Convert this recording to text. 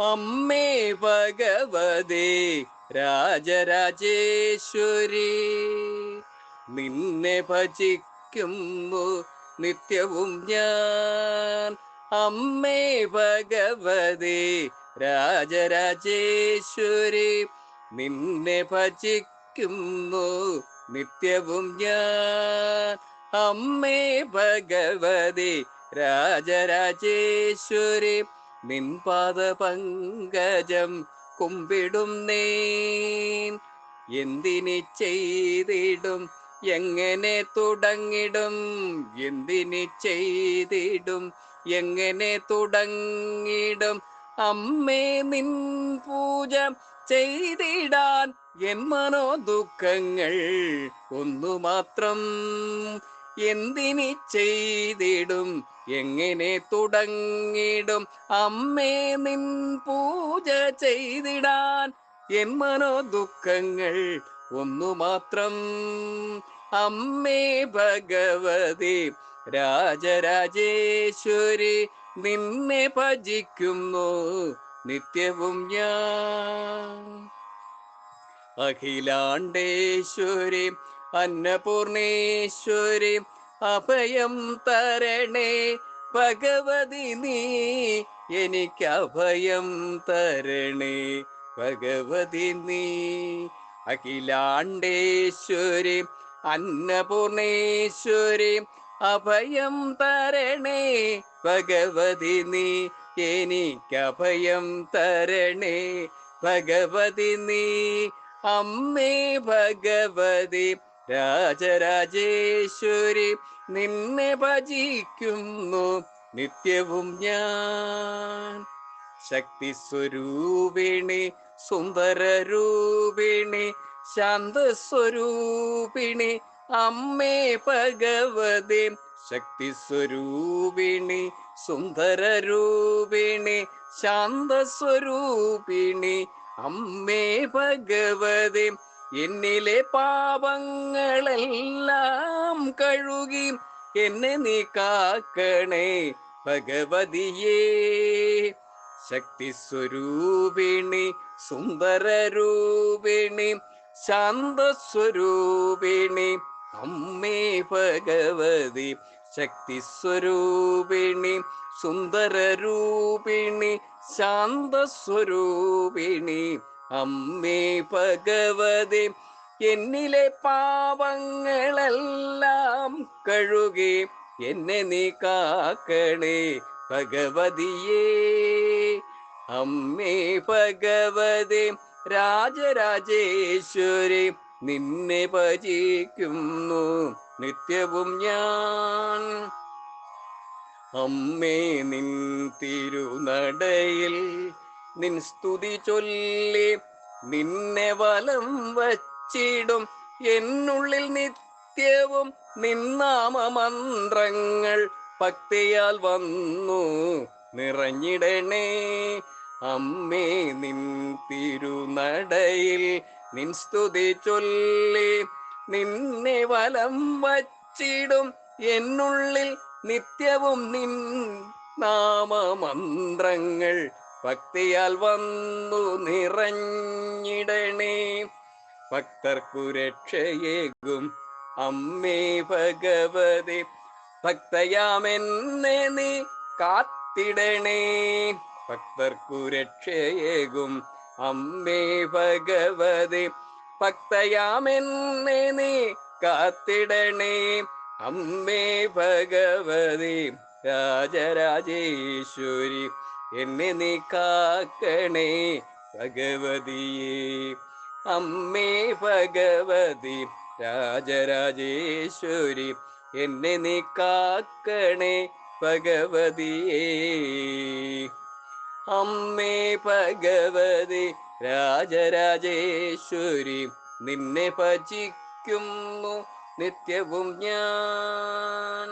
അമ്മേ ഭഗവതേ രാജരാജേശ്വരി നിന്നെ ഭജിക്കുമ്പോ നിത്യവും ഞാൻ. അമ്മേ ഭഗവതേ രാജരാജേശ്വരി നിന്നെ ഭജിക്കുന്നു നിത്യവും ഞാൻ. അമ്മേ ഭഗവതി രാജരാജേശ്വരി നിൻപാദ പങ്കജം കുമ്പിടും നേൻ. എന്തിനി ചെയ്തിടും? എങ്ങനെ തുടങ്ങിടും? എന്തിനി ചെയ്തിടും? എങ്ങനെ തുടങ്ങിടും? അമ്മേ നിൻ പൂജ ചെയ്തിടാൻ എൻ മനോ ദുഃഖങ്ങൾ ഒന്നു മാത്രം എന്തിനി ചെയ്തിടും? എങ്ങനെ തുടങ്ങിടും? അമ്മേ നിൻ പൂജ ചെയ്തിടാൻ എൻ മനോ ദുഃഖങ്ങൾ ഒന്നു മാത്രം അമ്മേ ഭഗവതി രാജരാജേശ്വരി നിന്നെ ഭജിക്കുന്നു നിത്യവും ഞാൻ. അഖിലാണ്ടേശ്വരി അന്നപൂർണേശ്വരി അഭയം തരണേ. ഭഗവതി നീ എനിക്ക് അഭയം തരണേ. ഭഗവതി നീ അഖിലാണ്ടേശ്വരി അന്നപൂർണേശ്വരി അഭയം തരണേ. ഭഗവതി നീ എനിക്ക് അഭയം തരണേ. ഭഗവതി നീ അമ്മേ ഭഗവതി രാജരാജേശ്വരി നിന്നെ ഭജിക്കുന്നു. നിത്യവും ഞാൻ. ശക്തി സ്വരൂപിണി സുന്ദര രൂപിണി ശാന്തസ്വരൂപിണി അമ്മേ ഭഗവതി. ശക്തി സ്വരൂപിണി സുന്ദര രൂപിണി ശാന്തസ്വരൂപിണി അമ്മേ ഭഗവതി. എന്നിലെ പാപങ്ങളെല്ലാം കഴുകി എന്നെ നീ കാക്കണേ ഭഗവതിയേ. ശക്തി സ്വരൂപിണി സുന്ദര രൂപിണി ശാന്തസ്വരൂപിണി അമ്മേ ഭഗവതി. ശക്തി സ്വരൂപിണി സുന്ദര രൂപിണി ശാന്തസ്വരൂപിണി അമ്മേ ഭഗവതി എന്നിലെ പാപങ്ങളെല്ലാം കഴുകി എന്നെ നീ കാക്കണേ ഭഗവതിയേ. അമ്മേ ഭഗവതി രാജരാജേശ്വരി നിന്നെ ഭജിക്കുന്നു നിത്യവും ഞാൻ. അമ്മേ നിൻ തിരുനടയിൽ നിൻ സ്തുതി ചൊല്ലി നിന്നെ വലം വച്ചിടും. എന്നുള്ളിൽ നിത്യവും നിന്നാമമന്ത്രങ്ങൾ ഭക്തിയാൽ വന്നു നിറഞ്ഞിടണേ. അമ്മേ നിൻ തിരുനടയിൽ നിൻ സ്തുതി ചൊല്ലി നിന്നെ വലം വച്ചിടും. എന്നുള്ളിൽ നിത്യവും നിൻ നാമമന്ത്രങ്ങൾ ഭക്തിയാൽ വന്നു നിറഞ്ഞിടണേ. ഭക്തർക്കു രക്ഷയേകും അമ്മേ ഭഗവതി. ഭക്തയാമെന്നെ നീ കാത്തിടണേ. ഭക്തർക്കു രക്ഷയേകും അമ്മേ ഭഗവതി. ഭക്തയാമെന്നെ നീ കാത്തിടണേ. അമ്മേ ഭഗവതി. രാജരാജേശ്വരി എന്നെ നീ കാക്കണേ ഭഗവതിയേ. അമ്മേ ഭഗവതി രാജരാജേശ്വരി എന്നെ നീ കാക്കണേ ഭഗവതിയേ. അമ്മേ ഭഗവതി രാജരാജേശ്വരി നിന്നെ ഭജിക്കുന്നു നിത്യവും ഞാൻ.